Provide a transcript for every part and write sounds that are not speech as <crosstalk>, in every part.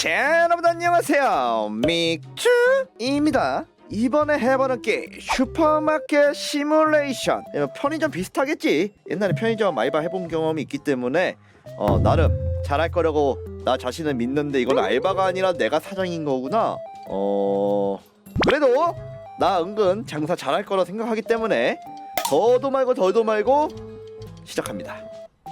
자, 여러분 안녕하세요. 믹주입니다. 이번에 해보는 게임 슈퍼마켓 시뮬레이션. 편의점 비슷하겠지? 옛날에 편의점 알바 해본 경험이 있기 때문에 어 나름 잘할 거라고 나 자신을 믿는데 이건 알바가 아니라 내가 사장인 거구나. 어 그래도 나 은근 장사 잘할 거라 생각하기 때문에 더도 말고 덜도 말고 시작합니다.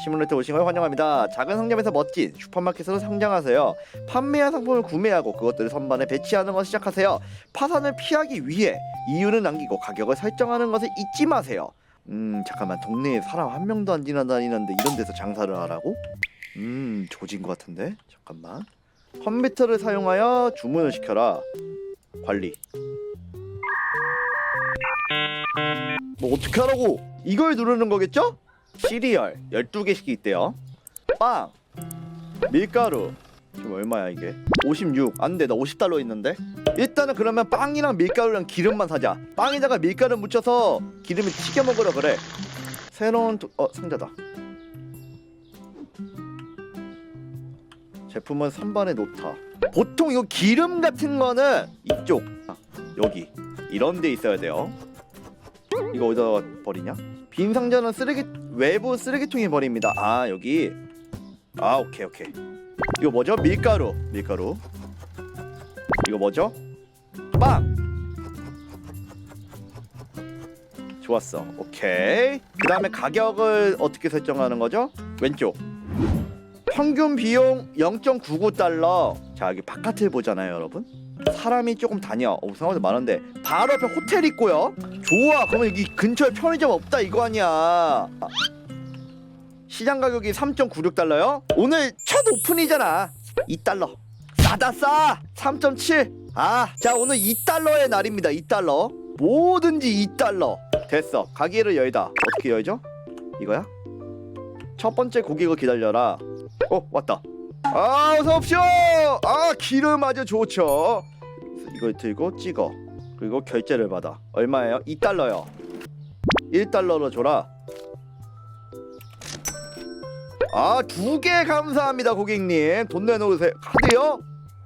시뮬레이터 오신 걸 환영합니다. 작은 상점에서 멋진 슈퍼마켓으로 성장하세요. 판매한 상품을 구매하고 그것들을 선반에 배치하는 것을 시작하세요. 파산을 피하기 위해 이유는 남기고 가격을 설정하는 것을 잊지 마세요. 음 잠깐만 동네에 사람 한 명도 안 지나다니는데 이런 데서 장사를 하라고? 음 조진 것 같은데 잠깐만 컴퓨터를 사용하여 주문을 시켜라 관리 뭐 어떻게 하라고 이걸 누르는 거겠죠? 시리얼 12개씩 있대요. 빵 밀가루. 지금 얼마야 이게? 56 안돼 나 50달러 있는데. 일단은 그러면 빵이랑 밀가루랑 기름만 사자. 빵에다가 밀가루 묻혀서 기름에 튀겨 먹으라 그래. 새로운 도... 어 상자다. 제품은 선반에 놓다. 보통 이거 기름 같은 거는 이쪽 아, 여기. 이런 데 있어야 돼요. 이거 어디다 버리냐? 빈 상자는 쓰레기 외부 쓰레기통에 버립니다. 아 여기. 아 오케이 오케이. 이거 뭐죠? 밀가루. 밀가루. 이거 뭐죠? 빵! 좋았어. 오케이. 그 다음에 가격을 어떻게 설정하는 거죠? 왼쪽. 평균 비용 0.99달러. 자 여기 바깥을 보잖아요 여러분 사람이 조금 다녀. 어, 생각보다 많은데. 바로 앞에 호텔 있고요. 좋아. 그러면 여기 근처에 편의점 없다 이거 아니야. 시장 가격이 3.96달러요? 오늘 첫 오픈이잖아. 2달러. 싸다 싸. 3.7 아 자 오늘 2달러의 날입니다. 2달러. 뭐든지 2달러. 됐어. 가게를 열다. 어떻게 열죠? 이거야? 첫 번째 고객을 기다려라. 어 왔다. 아 어서 오십시오. 아 기름 아주 좋죠 이걸 들고 찍어. 그리고 결제를 받아. 얼마예요? 2달러요. 1달러로 줘라. 아 두 개 감사합니다 고객님. 돈 내놓으세요. 카드요?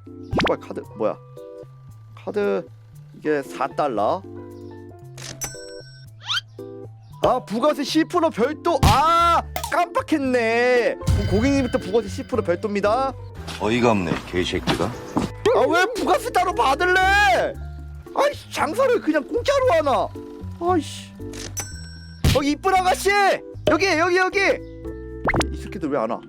슈발 카드 뭐야? 카드 이게 4달러? 아 부가세 10% 별도. 아 깜빡했네. 고객님부터 부가세 10% 별도입니다. 어이가 없네 개새끼가 아 왜 부가세 따로 받을래? 아이씨 장사를 그냥 공짜로 하나. 아이씨. 어 이쁜 아가씨! 여기 여기 여기! 이, 이 새끼들 왜 안 와?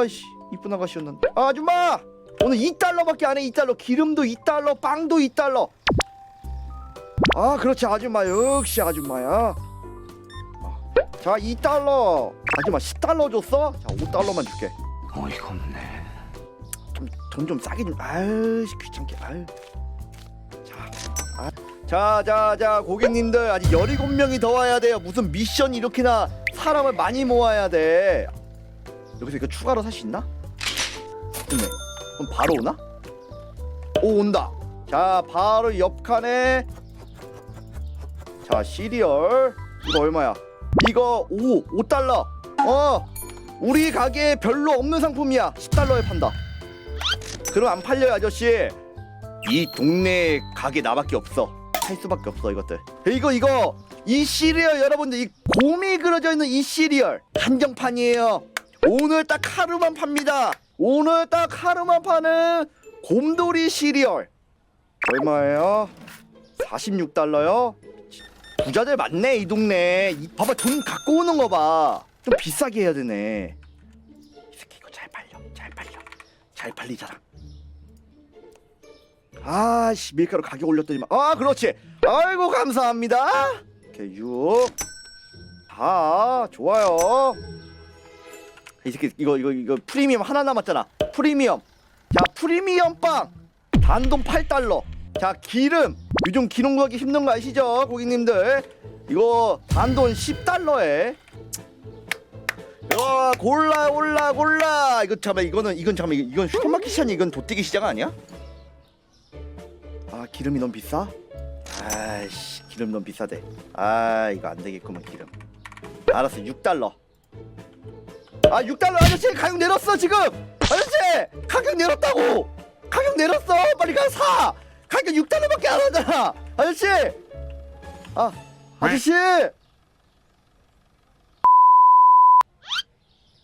아이씨 이쁜 아가씨였는데. 아, 아줌마! 오늘 2달러밖에 안 해 2달러. 기름도 2달러 빵도 2달러. 아 그렇지 아줌마. 역시 아줌마야. 아, 자 2달러. 아줌마 10달러 줬어? 자 5달러만 줄게. 어이가 없네 돈 좀 싸게 좀 아유 귀찮게 아유. 자자자 자 고객님들 아직 17명이 더 와야 돼요. 무슨 미션 이렇게나 사람을 많이 모아야 돼. 여기서 이거 추가로 살 수 있나? 있네. 그럼 바로 오나? 오 온다. 자 바로 옆 칸에. 자 시리얼. 이거 얼마야? 이거 5 5달러. 어 우리 가게에 별로 없는 상품이야. 10달러에 판다 그럼 안 팔려요 아저씨. 이 동네 가게 나밖에 없어. 살 수밖에 없어 이것들. 이거 이거. 이 시리얼 여러분들 이 곰이 그려져 있는 이 시리얼. 한정판이에요. 오늘 딱 하루만 팝니다. 오늘 딱 하루만 파는 곰돌이 시리얼. 얼마예요? 46달러요? 부자들 많네 이 동네. 이, 봐봐 돈 갖고 오는 거봐좀 비싸게 해야 되네. 이 새끼 이거 잘 팔려 잘 팔려. 잘 팔리잖아 아씨 밀가루 가격 올렸더니만 아 그렇지. 아이고 감사합니다. 이렇게 6다 좋아요. 이 새끼 이거 이거 이거 프리미엄 하나 남았잖아. 프리미엄. 자 프리미엄 빵. 단돈 8달러. 자 기름. 요즘 기름 구하기 힘든 거 아시죠 고객님들? 이거 단돈 10달러에. 야 골라 골라 골라. 이거 잠깐 이거는 이건 잠깐 이건 슈퍼마켓이 아니 이건 도떼기 시장 아니야? 아 기름이 너무 비싸? 아이씨 기름 너무 비싸대. 아 이거 안 되겠구만 기름. 알았어 6달러. 아 6달러 아저씨 가격 내렸어 지금! 아저씨 가격 내렸다 아니 그냥 사! 가격 6달러밖에 안 하잖아! 아저씨! 아 아저씨!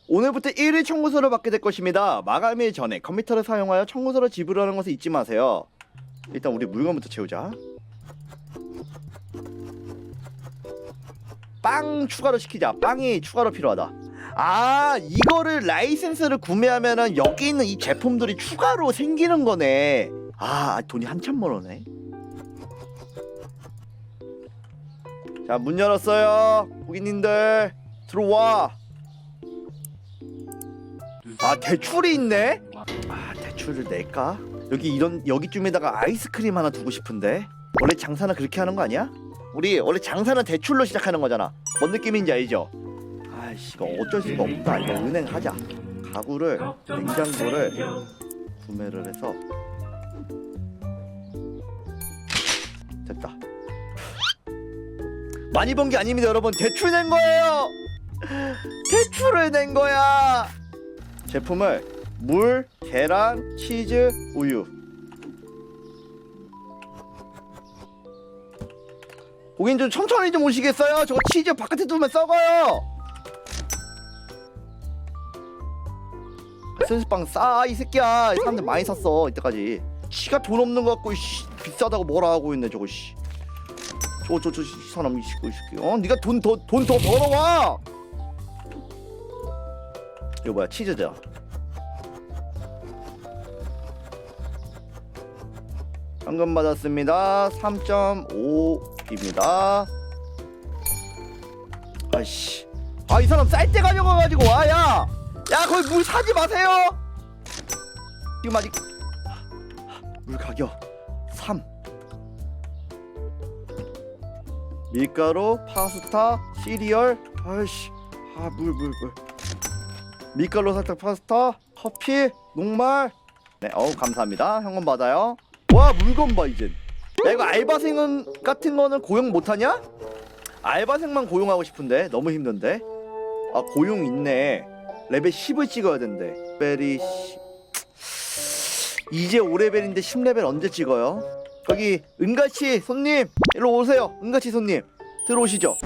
오늘부터 1일 청구서를 받게 될 것입니다. 마감일 전에 컴퓨터를 사용하여 청구서를 지불하는 것을 잊지 마세요 일단 우리 물건부터 채우자. 빵 추가로 시키자. 빵이 추가로 필요하다. 아 이거를 라이센스를 구매하면은 여기 있는 이 제품들이 추가로 생기는 거네. 아 돈이 한참 멀어네. 자 문 열었어요 고객님들. 들어와. 아 대출이 있네? 아 대출을 낼까 여기 이런 여기쯤에다가 아이스크림 하나 두고 싶은데? 원래 장사는 그렇게 하는 거 아니야? 우리 원래 장사는 대출로 시작하는 거잖아. 뭔 느낌인지 알죠? 아이씨 이거 어쩔 수가 없다. 이거 은행 하자. 가구를 냉장고를 구매를 해서. 됐다. 많이 번 게 아닙니다 여러분. 대출 낸 거예요! 대출을 낸 거야! 제품을 물, 계란, 치즈, 우유. 고객님 좀 천천히 좀 오시겠어요? 저거 치즈 바깥에 두면 썩어요. 센스빵 싸 이 새끼야. 사람들 많이 샀어 이때까지. 지가 돈 없는 거 갖고 씨, 비싸다고 뭐라 하고 있네 저거 씨. 저거 저저 사람 이 새끼 이 새끼. 어 네가 돈 더 돈 더 벌어와! 이거 뭐야 치즈죠 현금 받았습니다. 3.5입니다. 아이씨. 아 이 사람 쌀 때 가져가가지고 와 야. 야 거기 물 사지 마세요. 지금 아직 물 가격 3 밀가루 파스타 시리얼. 아이씨. 아 물 물 물. 밀가루 살짝 파스타 커피 녹말. 네 어우 감사합니다. 현금 받아요 와 물건 봐 이젠 야 이거 알바생은 같은 거는 고용 못하냐? 알바생만 고용하고 싶은데 너무 힘든데 아 고용 있네 레벨 10을 찍어야 된대 레벨이 10... 이제 5레벨인데 10레벨 언제 찍어요? 저기 은가치 손님 일로 오세요 은가치 손님 들어오시죠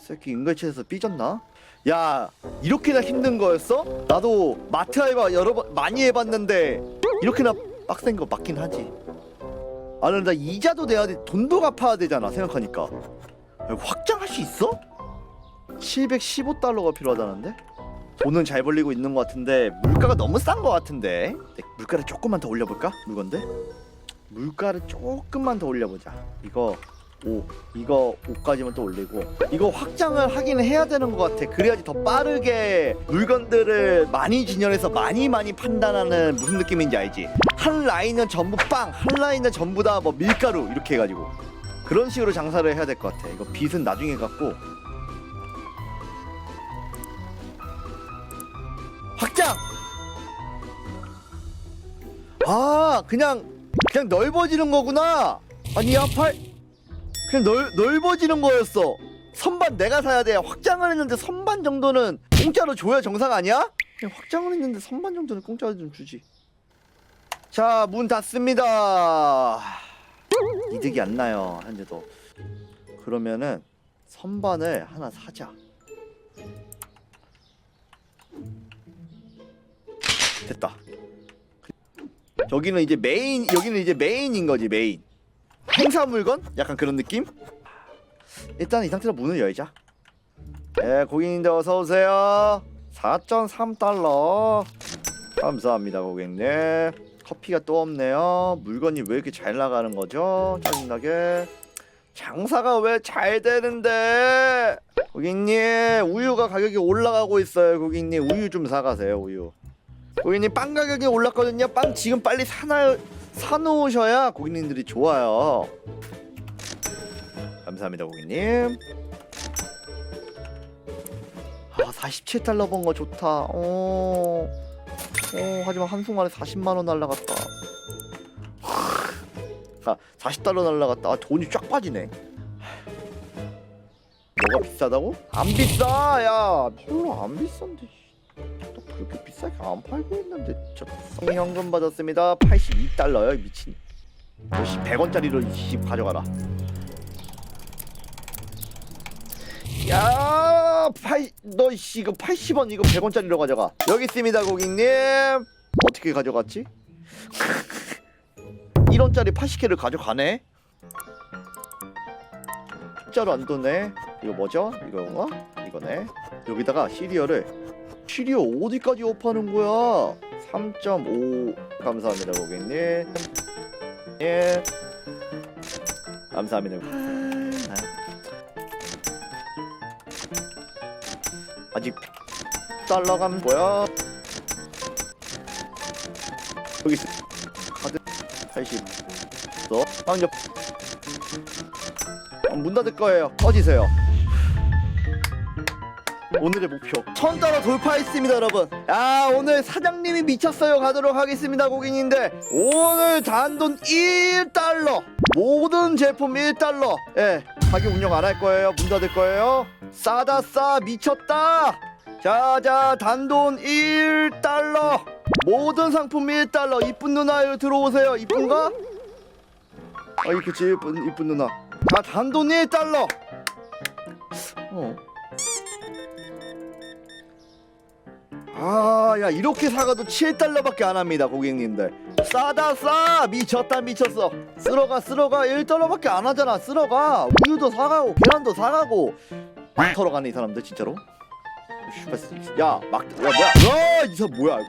새끼 은가치에서 삐졌나? 야 이렇게나 힘든 거였어? 나도 마트 알바 여러 번 많이 해봤는데 이렇게나 빡센 거 맞긴 하지 아니 나 이자도 내야 돼 돈도 갚아야 되잖아 생각하니까 야, 확장할 수 있어? 715달러가 필요하다는데? 돈은 잘 벌리고 있는 것 같은데 물가가 너무 싼 것 같은데 네, 물가를 조금만 더 올려볼까? 물건데? 물가를 조금만 더 올려보자 이거 5 이거 5까지만 또 올리고. 이거 확장을 하긴 해야 되는 것 같아. 그래야지 더 빠르게 물건들을 많이 진열해서 많이 많이 판단하는 무슨 느낌인지 알지? 한 라인은 전부 빵 한 라인은 전부 다 뭐 밀가루 이렇게 해가지고. 그런 식으로 장사를 해야 될 것 같아. 이거 빚은 나중에 갖고. 확장! 아 그냥 그냥 넓어지는 거구나. 아니 이 앞팔 그냥 넓, 넓어지는 거였어. 선반 내가 사야 돼. 확장을 했는데 선반 정도는 공짜로 줘야 정상 아니야? 그냥 확장을 했는데 선반 정도는 공짜로 좀 주지. 자 문 닫습니다. 이득이 안 나요 현재도. 그러면은 선반을 하나 사자. 됐다. 여기는 이제 메인 여기는 이제 메인인 거지 메인 행사 물건? 약간 그런 느낌? 일단 이 상태로 문을 열자. 네, 고객님들 어서 오세요. 4.3달러. 감사합니다, 고객님. 커피가 또 없네요. 물건이 왜 이렇게 잘 나가는 거죠? 짜증나게. 장사가 왜 잘 되는데? 고객님, 우유가 가격이 올라가고 있어요. 고객님, 우유 좀 사가세요, 우유. 고객님, 빵 가격이 올랐거든요. 빵 지금 빨리 사놔요. 사놓으셔야 고객님들이 좋아요. 감사합니다, 고객님. 아, 47달러 번 거 좋다. 어. 어, 하지만 한순간에 40만 원 날라갔다. 아, 40달러 날라갔다. 아, 돈이 쫙 빠지네. 뭐가 비싸다고? 안 비싸, 야. 별로 안 비싼데. 씨. 그렇게 비싸게 안 팔고 있는데 저 현금 받았습니다 82달러요 미친 너씨 100원짜리로 이씨 가져가라 야, 팔, 너 씨 이거 80원 이거 100원짜리로 가져가. 여기 있습니다, 고객님. 어떻게 가져갔지? <laughs> 1원짜리 80개를 가져가네. 숫자로 안 도네. 이거 뭐죠? 이거가? 이거네. 여기다가 시리얼을 시리얼 어디까지 업하는 거야? 3.5 감사합니다, 고객님. 예. 감사합니다. 아, 아직 달러 감 뭐야? 여기 있어. 카드 80. 너 방역. 아, 문 닫을 거예요. 꺼지세요. 오늘의 목표. 천 달러 돌파했습니다 여러분. 야 오늘 사장님이 미쳤어요. 가도록 하겠습니다 고객님들. 오늘 단돈 1달러. 모든 제품 1달러. 예 가게 운영 안 할 거예요. 문 닫을 거예요. 싸다 싸. 미쳤다. 자자 단돈 1달러. 모든 상품 1달러. 이쁜 누나 여기 들어오세요. 이쁜가? 아이 그치. 이쁜, 이쁜 누나. 자 단돈 1달러. 어 아, 야 이렇게 사가도 7달러밖에 안 합니다, 고객님들. 싸다 싸, 미쳤다 미쳤어. 쓸어가 쓸어가 1달러밖에 안 하잖아. 쓸어가 우유도 사가고 계란도 사가고 털어 가네 이 사람들 진짜로. 슈퍼 야, 막, 야 뭐야? 야, 이 사람 뭐야 이거?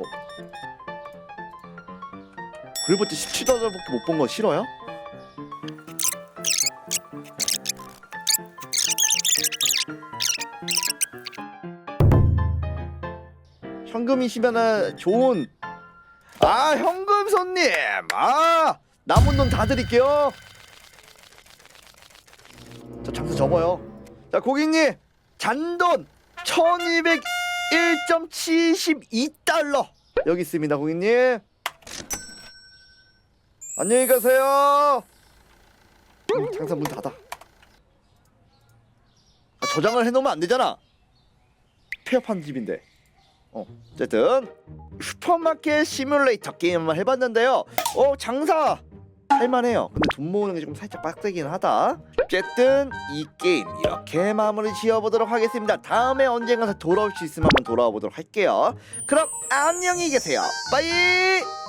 그래봤자 17달러밖에 못 본 거 싫어요? 현금이시면은 좋은. 아 현금 손님. 아 남은 돈 다 드릴게요. 저 장수 접어요. 자 고객님. 잔돈 1201.72달러. 여기 있습니다 고객님. 안녕히 가세요. 음, 장사 문 닫아 아, 저장을 해놓으면 안 되잖아. 폐업한 집인데. 어, 어쨌든 슈퍼마켓 시뮬레이터 게임을 해봤는데요. 어 장사 할만해요. 근데 돈 모으는 게 조금 살짝 빡세긴 하다. 어쨌든 이 게임 이렇게 마무리 지어보도록 하겠습니다. 다음에 언젠가 돌아올 수 있으면 한번 돌아와 보도록 할게요. 그럼 안녕히 계세요. 빠이.